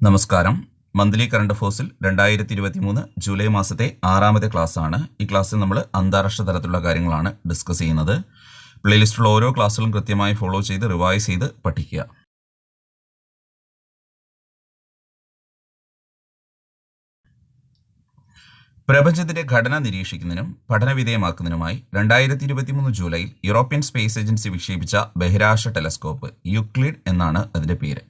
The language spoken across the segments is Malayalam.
നമസ്കാരം. മന്ത്ലി കറണ്ട് അഫേഴ്സിൽ രണ്ടായിരത്തി ഇരുപത്തി മൂന്ന് ജൂലൈ മാസത്തെ ആറാമത്തെ ക്ലാസ് ആണ് ഈ ക്ലാസ്സിൽ നമ്മൾ അന്താരാഷ്ട്ര തലത്തിലുള്ള കാര്യങ്ങളാണ് ഡിസ്കസ് ചെയ്യുന്നത്. പ്ലേലിസ്റ്റിലുള്ള ഓരോ ക്ലാസ്സുകളും കൃത്യമായി ഫോളോ ചെയ്ത് റിവൈസ് ചെയ്ത് പഠിക്കുക. പ്രപഞ്ചത്തിന്റെ ഘടന നിരീക്ഷിക്കുന്നതിനും പഠനവിധേയമാക്കുന്നതിനുമായി രണ്ടായിരത്തി ഇരുപത്തി മൂന്ന് ജൂലൈയിൽ യൂറോപ്യൻ സ്പേസ് ഏജൻസി വിക്ഷേപിച്ച ബഹിരാകാശ ടെലസ്കോപ്പ് യുക്ലിഡ് എന്നാണ് അതിന്റെ പേര്.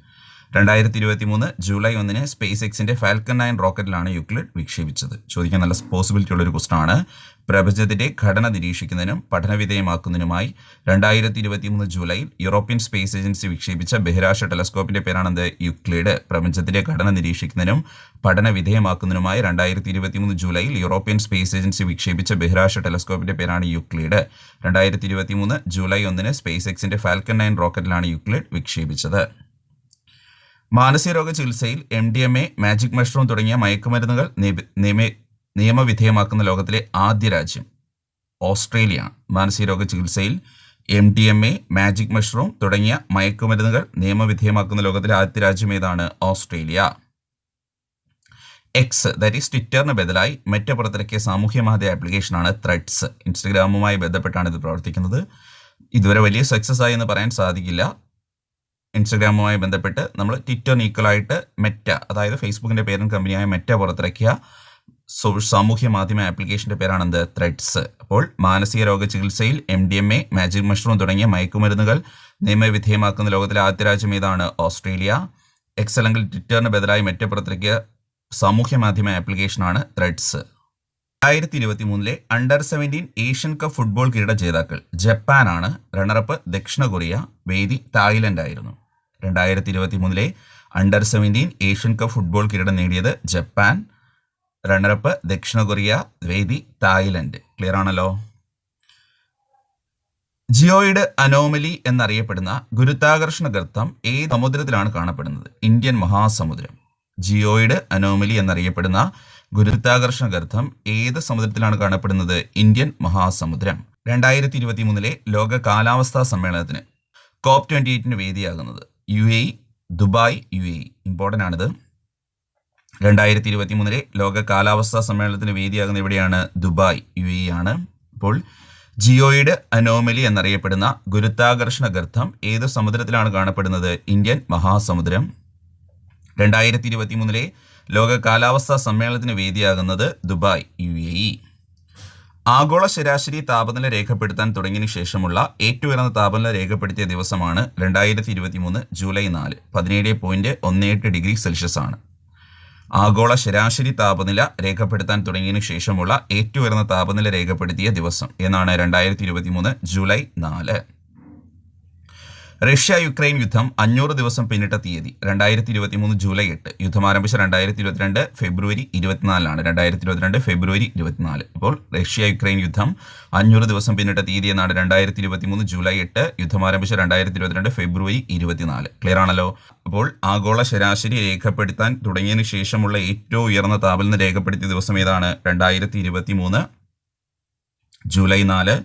രണ്ടായിരത്തി ഇരുപത്തി മൂന്ന് ജൂലൈ ഒന്നിന് സ്പേസ് എക്സിന്റെ ഫാൽക്കൺ നയൻ റോക്കറ്റിലാണ് യുക്ലിഡ് വിക്ഷേപിച്ചത്. ചോദിക്കാൻ നല്ല പോസിബിലിറ്റി ഉള്ള ഒരു ക്വസ്റ്റൻ ആണ്. പ്രപഞ്ചത്തിന്റെ ഘടന നിരീക്ഷിക്കുന്നതിനും പഠനവിധേയമാക്കുന്നതിനുമായി രണ്ടായിരത്തി ഇരുപത്തി മൂന്ന് ജൂലൈയിൽ യൂറോപ്യൻ സ്പേസ് ഏജൻസി വിക്ഷേപിച്ച ബഹിരാശ ടെലസ്കോപ്പിന്റെ പേരാണെന്ത്? യുക്ലിഡ്. പ്രപഞ്ചത്തിന്റെ ഘടന നിരീക്ഷിക്കുന്നതിനും പഠനവിധേയമാക്കുന്നതിനുമായി രണ്ടായിരത്തി ഇരുപത്തി മൂന്ന് ജൂലൈയിൽ യൂറോപ്യൻ സ്പേസ് ഏജൻസി വിക്ഷേപിച്ച ബഹിരാശ ടെലസ്കോപ്പിന്റെ പേരാണ് യുക്ലിഡ്. രണ്ടായിരത്തി ഇരുപത്തി മൂന്ന് ജൂലൈ ഒന്നിന് സ്പേസ് എക്സിന്റെ ഫാൽക്കൺ നയൻ റോക്കറ്റിലാണ് യുക്ലിഡ് വിക്ഷേപിച്ചത്. മാനസികരോഗ ചികിത്സയിൽ M D M A magic mushroom തുടങ്ങിയ മയക്കുമരുന്നുകൾ നിയമവിധേയമാക്കുന്ന ലോകത്തിലെ ആദ്യ രാജ്യം ഓസ്ട്രേലിയ. മാനസികരോഗ ചികിത്സയിൽ M D M A magic mushroom തുടങ്ങിയ മയക്കുമരുന്നുകൾ നിയമവിധേയമാക്കുന്ന ലോകത്തിലെ ആദ്യ രാജ്യം ഏതാണ്? ഓസ്ട്രേലിയ. എക്സ് ദാറ്റ് ഈസ് ട്വിറ്ററിന് ബദലായി മെറ്റ പുറത്തിറക്കിയ സാമൂഹ്യ മാധ്യമ ആപ്ലിക്കേഷനാണ് ത്രെഡ്സ് ഇൻസ്റ്റഗ്രാമുമായി ബന്ധപ്പെട്ടാണ് ഇത് പ്രവർത്തിക്കുന്നത്. ഇതുവരെ വലിയ സക്സസ് ആയി എന്ന് പറയാൻ സാധിക്കില്ല. ഇൻസ്റ്റഗ്രാമുമായി ബന്ധപ്പെട്ട് നമ്മൾ ട്വിറ്റർ ഈക്വലായിട്ട് മെറ്റ അതായത് ഫേസ്ബുക്കിന്റെ പേരൻ കമ്പനിയായ മെറ്റ പുറത്തിറക്കിയ സാമൂഹ്യ മാധ്യമ ആപ്ലിക്കേഷന്റെ പേരാണെന്ത്? ത്രെഡ്സ് അപ്പോൾ മാനസിക രോഗ ചികിത്സയിൽ M D M A magic mushroom തുടങ്ങിയ മയക്കുമരുന്നുകൾ നിയമവിധേയമാക്കുന്ന ലോകത്തിലെ ആദ്യ രാജ്യം ഏതാണ്? ഓസ്ട്രേലിയ. എക്സ് അല്ലെങ്കിൽ ട്വിറ്ററിന് ബദലായി മെറ്റ പുറത്തിറക്കിയ സാമൂഹ്യ മാധ്യമ ആപ്ലിക്കേഷനാണ് ത്രെഡ്സ് രണ്ടായിരത്തി ഇരുപത്തി മൂന്നിലെ under seventeen Asian cup football കിരീട ജേതാക്കൾ. ജപ്പാനാണ്. റണ്ണറപ്പ് ദക്ഷിണ കൊറിയ. വേദി തായ്ലൻഡ് ആയിരുന്നു രണ്ടായിരത്തി ഇരുപത്തി മൂന്നിലെ under seventeen Asian cup football കിരീടം നേടിയത് ജപ്പാൻ. റണ്ണറപ്പ് ദക്ഷിണ കൊറിയ വേദി തായ്ലൻഡ്. ക്ലിയർ ആണല്ലോ? ജിയോയിഡ് അനോമലി എന്നറിയപ്പെടുന്ന ഗുരുത്വാകർഷണ ഗർത്തം ഏത് സമുദ്രത്തിലാണ് കാണപ്പെടുന്നത്? ഇന്ത്യൻ മഹാസമുദ്രം. ജിയോയിഡ് അനോമലി എന്നറിയപ്പെടുന്ന ഗുരുത്വാകർഷണ ഗർത്തം ഏത് സമുദ്രത്തിലാണ് കാണപ്പെടുന്നത്? ഇന്ത്യൻ മഹാസമുദ്രം. രണ്ടായിരത്തി ഇരുപത്തി മൂന്നിലെ ലോക കാലാവസ്ഥാ സമ്മേളനത്തിന്. കോപ്പ് ട്വന്റി എയ്റ്റിന് വേദിയാകുന്നത്. U A Dubai U A important ആണിത്. രണ്ടായിരത്തി ഇരുപത്തി മൂന്നിലെ ലോക കാലാവസ്ഥാ സമ്മേളനത്തിന് വേദിയാകുന്ന ഇവിടെയാണ് ദുബായ് യു എ ആണ്. അപ്പോൾ ജിയോയിഡ് അനോമലി എന്നറിയപ്പെടുന്ന ഗുരുത്വാകർഷണ ഗർത്തം ഏത് സമുദ്രത്തിലാണ് കാണപ്പെടുന്നത്? ഇന്ത്യൻ മഹാസമുദ്രം. രണ്ടായിരത്തി ഇരുപത്തി മൂന്നിലെ ലോക കാലാവസ്ഥാ സമ്മേളനത്തിന് വേദിയാകുന്നത് ദുബായ് യു എ. ഇ ആഗോള ശരാശരി താപനില രേഖപ്പെടുത്താൻ തുടങ്ങിയതിനു ശേഷമുള്ള ഏറ്റവും ഉയർന്ന താപനില രേഖപ്പെടുത്തിയ ദിവസമാണ് രണ്ടായിരത്തി ഇരുപത്തി മൂന്ന് ജൂലൈ നാല്. പതിനേഴ് പോയിന്റ് ഒന്ന് എട്ട് ഡിഗ്രി സെൽഷ്യസ് ആണ്. ആഗോള ശരാശരി താപനില രേഖപ്പെടുത്താൻ തുടങ്ങിയതിനു ശേഷമുള്ള ഏറ്റവും ഉയർന്ന താപനില രേഖപ്പെടുത്തിയ ദിവസം എന്നാണ് രണ്ടായിരത്തി ഇരുപത്തി മൂന്ന് ജൂലൈ നാല്. റഷ്യ യുക്രൈൻ യുദ്ധം അഞ്ഞൂറ് ദിവസം പിന്നിട്ട തീയതി രണ്ടായിരത്തി ഇരുപത്തി മൂന്ന് ജൂലൈ എട്ട്. യുദ്ധം ആരംഭിച്ച രണ്ടായിരത്തി ഇരുപത്തിരണ്ട് ഫെബ്രുവരി ഇരുപത്തിനാലിലാണ് രണ്ടായിരത്തി ഇരുപത്തിരണ്ട് ഫെബ്രുവരി ഇരുപത്തിനാല്. ഇപ്പോൾ റഷ്യ യുക്രൈൻ യുദ്ധം അഞ്ഞൂറ് ദിവസം പിന്നിട്ട തീയതി എന്നാണ് രണ്ടായിരത്തി ഇരുപത്തി മൂന്ന് ജൂലൈ എട്ട്. യുദ്ധം ആരംഭിച്ച രണ്ടായിരത്തി ഇരുപത്തിരണ്ട് ഫെബ്രുവരി ഇരുപത്തിനാല്. ക്ലിയർ ആണല്ലോ? അപ്പോൾ ആഗോള ശരാശരി രേഖപ്പെടുത്താൻ തുടങ്ങിയതിനു ശേഷമുള്ള ഏറ്റവും ഉയർന്ന താപനില രേഖപ്പെടുത്തിയ ദിവസം ഏതാണ്? രണ്ടായിരത്തി ഇരുപത്തി മൂന്ന് ജൂലൈ നാല്.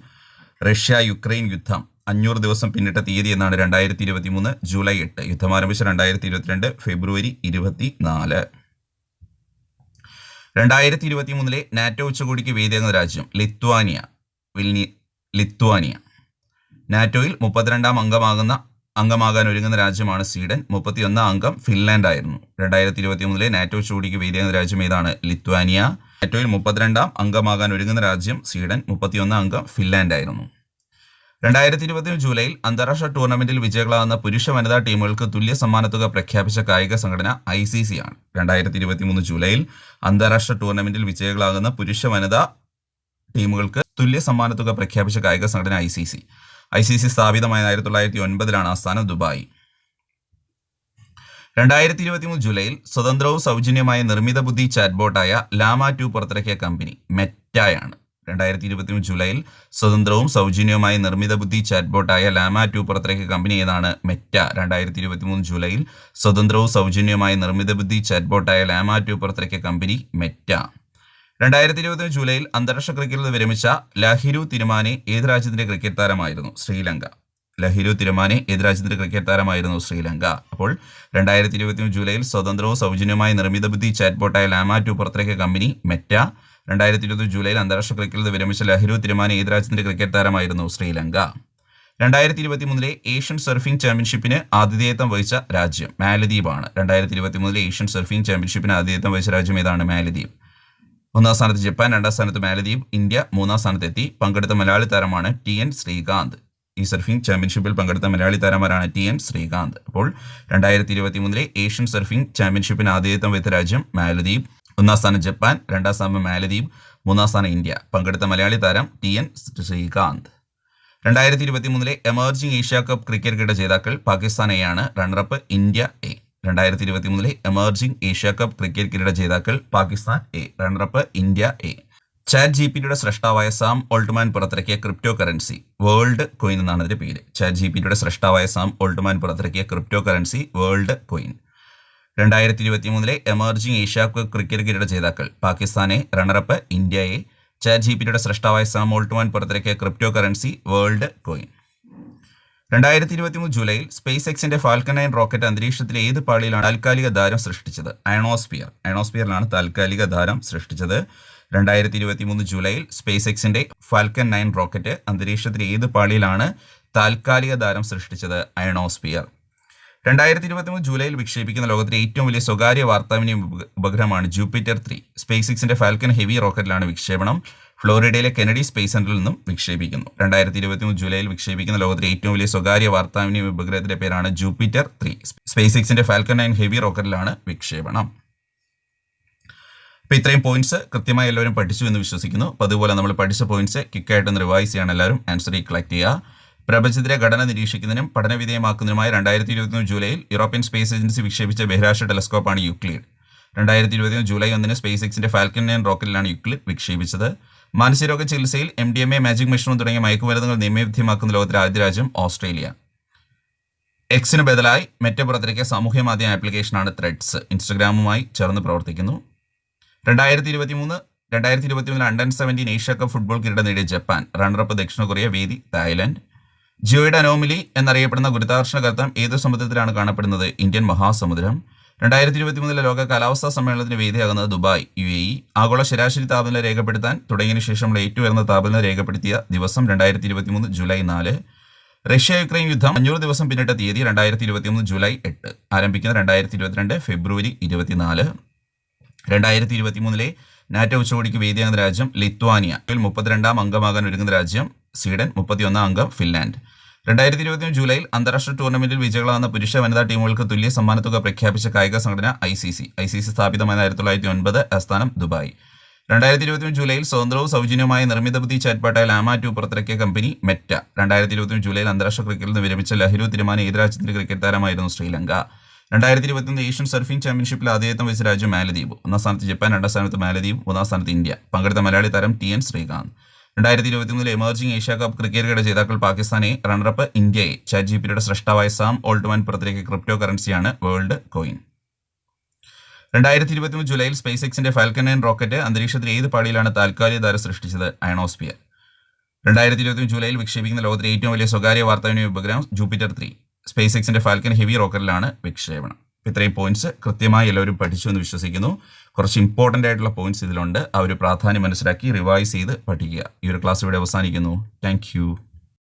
റഷ്യ യുക്രൈൻ യുദ്ധം അഞ്ഞൂറ് ദിവസം പിന്നിട്ട തീയതി എന്നാണ് രണ്ടായിരത്തി ഇരുപത്തി മൂന്ന് ജൂലൈ എട്ട്. യുദ്ധം ആരംഭിച്ച രണ്ടായിരത്തി ഇരുപത്തിരണ്ട് ഫെബ്രുവരി ഇരുപത്തി നാല് രണ്ടായിരത്തി ഇരുപത്തി മൂന്നിലെ നാറ്റോ ഉച്ചകോടിക്ക് വേദിയെന്ന രാജ്യം ലിത്വാനിയ. വിൽനി ലിത്വാനിയ. നാറ്റോയിൽ മുപ്പത്തിരണ്ടാം അംഗമാകുന്ന അംഗമാകാൻ ഒരുങ്ങുന്ന രാജ്യമാണ് സ്വീഡൻ. മുപ്പത്തിയൊന്നാം അംഗം ഫിൻലാൻഡ് ആയിരുന്നു. രണ്ടായിരത്തി ഇരുപത്തി മൂന്നിലെ നാറ്റോ ഉച്ചകോടിക്ക് വേദിയെന്ന രാജ്യം ഏതാണ്? ലിത്വാനിയ. നാറ്റോയിൽ മുപ്പത്തിരണ്ടാം അംഗമാകാൻ ഒരുങ്ങുന്ന രാജ്യം സ്വീഡൻ. മുപ്പത്തിയൊന്നാം അംഗം ഫിൻലാൻഡ് ആയിരുന്നു. രണ്ടായിരത്തി ഇരുപത്തി ജൂലൈയിൽ അന്താരാഷ്ട്ര ടൂർണമെന്റിൽ വിജയികളാകുന്ന പുരുഷ വനിതാ ടീമുകൾക്ക് തുല്യ സമ്മാനത്തുക പ്രഖ്യാപിച്ച കായിക സംഘടന ഐ സി സി ആണ്. രണ്ടായിരത്തി ഇരുപത്തി മൂന്ന് ജൂലൈയിൽ അന്താരാഷ്ട്ര ടൂർണമെന്റിൽ വിജയികളാകുന്ന പുരുഷ വനിതാ ടീമുകൾക്ക് തുല്യ സമ്മാനത്തുക പ്രഖ്യാപിച്ച കായിക സംഘടന I C C. I C C സ്ഥാപിതമായ ആയിരത്തി തൊള്ളായിരത്തി ഒൻപതിലാണ് ആസ്ഥാനം ദുബായ്. രണ്ടായിരത്തി ഇരുപത്തി മൂന്ന് ജൂലൈയിൽ സ്വതന്ത്രവും സൗജന്യമായ നിർമ്മിത ബുദ്ധി ചാറ്റ്ബോട്ടായ ലാമ ടു പുറത്തിറക്കിയ കമ്പനി മെറ്റായാണ്. രണ്ടായിരത്തി ഇരുപത്തിമൂന്ന് ജൂലൈയിൽ സ്വതന്ത്രവും സൗജന്യവുമായി നിർമ്മിത ബുദ്ധി ചാറ്റ്ബോട്ടായ ലാമ ടു പുറത്തിറക്കിയ കമ്പനി ഏതാണ്? മെറ്റ. രണ്ടായിരത്തി ഇരുപത്തിമൂന്ന് ജൂലൈയിൽ സ്വതന്ത്രവും സൗജന്യവുമായി നിർമ്മിത ബുദ്ധി ചാറ്റ്ബോട്ടായ ലാമ ടു പുറത്തിറക്കിയ കമ്പനി മെറ്റ. രണ്ടായിരത്തി ഇരുപത്തി ജൂലൈയിൽ അന്താരാഷ്ട്ര ക്രിക്കറ്റിൽ വിരമിച്ച ലഹിരു തിരുമാനെ ഏത് രാജ്യത്തിന്റെ ക്രിക്കറ്റ് താരമായിരുന്നു? ശ്രീലങ്ക. ലഹിരു തിരുമാനെ ഏത് രാജ്യത്തിന്റെ ക്രിക്കറ്റ് താരമായിരുന്നു? ശ്രീലങ്ക. അപ്പോൾ രണ്ടായിരത്തി ഇരുപത്തി ജൂലൈയിൽ സ്വതന്ത്രവും സൗജന്യവുമായി നിർമ്മിത ബുദ്ധി ചാറ്റ് ബോട്ടായ ലാമ ടു പുറത്തിറക്കിയ കമ്പനി മെറ്റ. രണ്ടായിരത്തി ഇരുപത് ജൂലൈയിൽ അന്താരാഷ്ട്ര ക്രിക്കറ്റിൽ വിരമിച്ച ലഹിരു തിരുമാന ഏത് രാജ്യത്തിന്റെ ക്രിക്കറ്റ് താരമായിരുന്നു ശ്രീലങ്ക. രണ്ടായിരത്തി ഇരുപത്തി മൂന്നിലെ ഏഷ്യൻ സർഫിംഗ് ചാമ്പ്യൻഷിപ്പിന് ആതിഥേയത്വം വഹിച്ച രാജ്യം മാലദ്വീപാണ്. രണ്ടായിരത്തി ഇരുപത്തി മൂന്നിലെ ഏഷ്യൻ സർഫിംഗ് ചാമ്പ്യൻഷിപ്പിന് ആതിഥേയത്വം വഹിച്ച രാജ്യം ഏതാണ്? മാലദ്വീപ്. ഒന്നാം സ്ഥാനത്ത് ജപ്പാൻ രണ്ടാം സ്ഥാനത്ത് മാലദ്വീപ് ഇന്ത്യ മൂന്നാം സ്ഥാനത്തെത്തി പങ്കെടുത്ത മലയാളി താരമാണ് ടി എൻ ശ്രീകാന്ത്. ഈ സർഫിംഗ് ചാമ്പ്യൻഷിപ്പിൽ പങ്കെടുത്ത മലയാളി താരമാരാണ് ടി എൻ ശ്രീകാന്ത്. അപ്പോൾ രണ്ടായിരത്തി ഇരുപത്തി മൂന്നിലെ ഏഷ്യൻ സർഫിംഗ് ചാമ്പ്യൻഷിപ്പിന് ആതിഥേയത്വം വഹിച്ച രാജ്യം മാലദ്വീപ്. ഒന്നാം സ്ഥാനം ജപ്പാൻ രണ്ടാം സ്ഥാനം മാലദ്വീപ് മൂന്നാം സ്ഥാനം ഇന്ത്യ. പങ്കെടുത്ത മലയാളി താരം ടി എൻ ശ്രീകാന്ത്. രണ്ടായിരത്തി ഇരുപത്തി മൂന്നിലെ എമർജിംഗ് ഏഷ്യ കപ്പ് ക്രിക്കറ്റ് കിരീട ജേതാക്കൾ പാകിസ്ഥാൻ എ ആണ്. റണ്ണറപ്പ് ഇന്ത്യ എ രണ്ടായിരത്തി ഇരുപത്തി മൂന്നിലെ എമർജിംഗ് ഏഷ്യ കപ്പ് ക്രിക്കറ്റ് കിരീട ജേതാക്കൾ Pakistan A runner up India A chat G P ടിയുടെ സൃഷ്ടാവായ സാം ഓൾട്ട്മാൻ പുറത്തിറക്കിയ ക്രിപ്റ്റോ കറൻസി വേൾഡ് കോയിൻ എന്നാണ് ഇതിന്റെ പേര്. ചാറ്റ് ജി പി ടിയുടെ സൃഷ്ടാവായ സാം ഓൾട്ട്മാൻ പുറത്തിറക്കിയ ക്രിപ്റ്റോ കറൻസി വേൾഡ് കോയിൻ. രണ്ടായിരത്തി ഇരുപത്തി മൂന്നിലെ എമർജിംഗ് ഏഷ്യ കപ്പ് ക്രിക്കറ്റ് കിരീട ജേതാക്കൾ. പാകിസ്ഥാനെ റണ്ണറപ്പ് ഇന്ത്യയെ ചാറ്റ് ജി പിയുടെ സൃഷ്ടാവായ സാം ഓൾട്ട്മാൻ പുറത്തിറക്കിയ ക്രിപ്റ്റോ കറൻസി വേൾഡ് കോയിൻ രണ്ടായിരത്തി ഇരുപത്തി മൂന്ന് ജൂലൈയിൽ സ്പേസ് എക്സിന്റെ ഫാൽക്കൺ നയൻ റോക്കറ്റ് അന്തരീക്ഷത്തിലെ ഏത് പാളിയിലാണ് താൽക്കാലിക ധാരം സൃഷ്ടിച്ചത്? അയണോസ്പിയർ അയണോസ്പിയറിലാണ് താൽക്കാലിക ധാരം സൃഷ്ടിച്ചത്. രണ്ടായിരത്തി ഇരുപത്തി മൂന്ന് ജൂലൈയിൽ സ്പേസ് എക്സിന്റെ ഫാൽക്കൺ നയൻ റോക്കറ്റ് അന്തരീക്ഷത്തിലെ ഏത് പാളിയിലാണ് താൽക്കാലിക ധാരം സൃഷ്ടിച്ചത്? അയണോസ്ഫിയർ രണ്ടായിരത്തി ഇരുപത്തി മൂന്ന് ജൂലൈയിൽ വിക്ഷേപിക്കുന്ന ലോകത്തിലെ ഏറ്റവും വലിയ സ്വകാര്യ വാർത്താവിനിമയ ഉപഗ്രഹമാണ് ജൂപ്പിറ്റർ ത്രീ. സ്പേസ് എക്സിന്റെ ഫാൽക്കൺ ഹെവി റോക്കറ്റിലാണ് വിക്ഷേപണം. ഫ്ലോറിഡയിലെ കെനഡി സ്പേസ് സെന്ററിൽ നിന്നും വിക്ഷേപിക്കുന്നു. രണ്ടായിരത്തി ഇരുപത്തി മൂന്ന് ജൂലൈയിൽ വിക്ഷേപിക്കുന്ന ലോകത്തിലെ ഏറ്റവും വലിയ സ്വകാര്യ വാർത്താവിനിമയ ഉപഗ്രഹത്തിന്റെ പേരാണ് ജൂപ്പിറ്റർ ത്രീ. സ്പേസ് എക്സിന്റെ ഫാൽക്കൺ നയൻ ഹെവി റോക്കറ്റിലാണ് വിക്ഷേപണം. അപ്പോൾ ഇത്രയും പോയിന്റ്സ് കൃത്യമായി എല്ലാവരും പഠിച്ചു എന്ന് വിശ്വസിക്കുന്നു. അതുപോലെ നമ്മൾ പഠിച്ച പോയിന്റ്സ് ക്വിക്കായിട്ടൊന്ന് റിവൈസ് ചെയ്യാൻ എല്ലാവരും. ആൻസർ കളക്ട് ചെയ്യുക. പ്രപഞ്ചത്തിലെ ഘടന നിരീക്ഷിക്കുന്നതിനും പഠനവിധേയമാക്കുന്നതിനുമായി രണ്ടായിരത്തി ഇരുപത്തിയൊന്ന് ജൂലൈയിൽ യൂറോപ്യൻ സ്പേസ് ഏജൻസി വിക്ഷേപിച്ച ബഹിരാഷ്ട്ര ടെലസ്കോപ്പാണ് യുക്ലിഡ്. രണ്ടായിരത്തി ഇരുപത്തിയൊന്ന് ജൂലൈ ഒന്നിന് സ്പേസ് എക്സിന്റെ ഫാൽക്കൻ നയൻ റോക്കറ്റിലാണ് യുക്ലിഡ് വിക്ഷേപിച്ചത്. മാനസികരോഗ ചികിത്സയിൽ M D M A magic മിഷനും തുടങ്ങിയ മയക്കുമരുന്നുകൾ നിയമവിധ്യമാക്കുന്ന ലോകത്തിലെ ആദ്യ രാജ്യം ഓസ്ട്രേലിയ. എക്സിന് ബദലായി മെറ്റ പുറത്തിറക്കിയ സാമൂഹ്യ മാധ്യമ ആപ്ലിക്കേഷനാണ് ത്രെഡ്സ്. ഇൻസ്റ്റഗ്രാമുമായി ചേർന്ന് പ്രവർത്തിക്കുന്നു. രണ്ടായിരത്തി ഇരുപത്തി മൂന്ന് രണ്ടായിരത്തി ഇരുപത്തി മൂന്ന് under seventeen Asia cup football കിരീടം നേടിയ ജപ്പാൻ. റണ്ണറപ്പ് ദക്ഷിണ കൊറിയ വേദി തായ്ലൻഡ്. ജിയോയുടെ അനോമിലി എന്നറിയപ്പെടുന്ന ഗുരുത്വാകർഷണ കർത്തം ഏത് സമുദ്രത്തിലാണ് കാണപ്പെടുന്നത്? ഇന്ത്യൻ മഹാസമുദ്രം. രണ്ടായിരത്തി ഇരുപത്തി മൂന്നിലെ ലോക കാലാവസ്ഥാ സമ്മേളനത്തിന് വേദിയാകുന്നത് ദുബായ് യു എ ഇ ആഗോള ശരാശരി താപനില രേഖപ്പെടുത്താൻ തുടങ്ങിയതിനു ശേഷമുള്ള ഏറ്റവും ഉയർന്ന താപനില രേഖപ്പെടുത്തിയ ദിവസം രണ്ടായിരത്തി ഇരുപത്തി മൂന്ന് ജൂലൈ നാല്. റഷ്യ യുക്രൈൻ യുദ്ധം അഞ്ഞൂറ് ദിവസം പിന്നിട്ട തീയതി രണ്ടായിരത്തി ഇരുപത്തി മൂന്ന് ജൂലൈ എട്ട്. ആരംഭിക്കുന്ന രണ്ടായിരത്തി ഇരുപത്തിരണ്ട് ഫെബ്രുവരി ഇരുപത്തിനാല്. രണ്ടായിരത്തി ഇരുപത്തി മൂന്നിലെ നാറ്റോ ഉച്ചകോടിക്ക് വേദിയാകുന്ന രാജ്യം ലിത്വാനിയ. മുപ്പത്തിരണ്ടാം അംഗമാകാൻ ഒരുങ്ങുന്ന രാജ്യം സ്വീഡൻ മുപ്പത്തിയൊന്നാം അംഗം ഫിൻലാൻഡ്. രണ്ടായിരത്തി ഇരുപത്തിയൊന്ന് ജൂലൈയിൽ അന്താരാഷ്ട്ര ടൂർണമെന്റിൽ വിജയികളാകുന്ന പുരുഷ വനിതാ ടീമുകൾക്ക് തുല്യ സമ്മാനത്തുക പ്രഖ്യാപിച്ച കായിക സംഘടന I C C I C C സ്ഥാപിതമായ ആയിരത്തി തൊള്ളായിരത്തി ഒൻപത് ആസ്ഥാനം ദുബായ്. രണ്ടായിരത്തി ഇരുപത്തിയൊന്ന് ജൂലൈയിൽ സ്വതന്ത്രവും സൗജന്യവുമായ നിർമ്മിത ബുദ്ധി ചാറ്റ്പാട്ടായ ലാമ ടു പുറത്തിറക്കിയ കമ്പനി മെറ്റ. രണ്ടായിരത്തി ഇരുപത്തിയൊന്ന് ജൂലൈയിൽ അന്താരാഷ്ട്ര ക്രിക്കറ്റിൽ നിന്ന് വിരമിച്ച ലഹരു തിരുമാന ഏത് രാജ്യത്തിന്റെ ക്രിക്കറ്റ് താരമായിരുന്നു ശ്രീലങ്ക. രണ്ടായിരത്തി ഇരുപത്തിയൊന്ന് ഏഷ്യൻ സർഫിംഗ് ചാമ്പ്യൻഷിപ്പിൽ ആദ്യത്വം വഹിച്ച രാജ്യം മാലദ്വീപ്. ഒന്നാം സ്ഥാനത്ത് ജപ്പാൻ രണ്ടാം സ്ഥാനത്ത് മാലദ്വീപ് മൂന്നാം സ്ഥാനത്ത് ഇന്ത്യ. പങ്കെടുത്ത മലയാളി താരം ടി എൻ ശ്രീകാന്ത്. രണ്ടായിരത്തി ഇരുപത്തിമൂന്നിൽ എമർജിംഗ് ഏഷ്യ കപ്പ് ക്രിക്കറ്റ് ജേതാക്കൾ പാകിസ്ഥാനെ റണ്ണറപ്പ് ഇന്ത്യയെ ചാറ്റ് ജി പിയുടെ സൃഷ്ടാവായ സാം ഓൾട്ട്മാൻ പുറത്തിറക്കിയ ക്രിപ്റ്റോ കറൻസിയാണ് വേൾഡ് കോയിൻ രണ്ടായിരത്തി ഇരുപത്തിമൂന്ന് ജൂലൈയിൽ സ്പേസ് എക്സിന്റെ ഫാൽക്കൺ നയൻ റോക്കറ്റ് അന്തരീക്ഷത്തിൽ ഏത് പാളിയിലാണ് താൽക്കാലിക ധാര സൃഷ്ടിച്ചത്? അയണോസ്പിയർ രണ്ടായിരത്തി ഇരുപത്തി ജൂലൈയിൽ വിക്ഷേപിക്കുന്ന ലോകത്തിലെ ഏറ്റവും വലിയ സ്വകാര്യ വാർത്താവിനിമയ ഉപഗ്രഹം ജൂപ്പിറ്റർ ത്രീ സ്പേസ് എക്സിന്റെ ഫാൽക്കൺ ഹെവി റോക്കറ്റിലാണ് വിക്ഷേപണം. ഇത്രയും പോയിന്റ്സ് കൃത്യമായി എല്ലാവരും പഠിച്ചു എന്ന് വിശ്വസിക്കുന്നു. കുറച്ച് ഇമ്പോർട്ടന്റ് ആയിട്ടുള്ള പോയിന്റ്സ് ഇതിലുണ്ട്. ഒരു പ്രാധാന്യം മനസ്സിലാക്കി റിവൈസ് ചെയ്ത് പഠിക്കുക. ഈ ഒരു ക്ലാസ് ഇവിടെ അവസാനിക്കുന്നു. താങ്ക്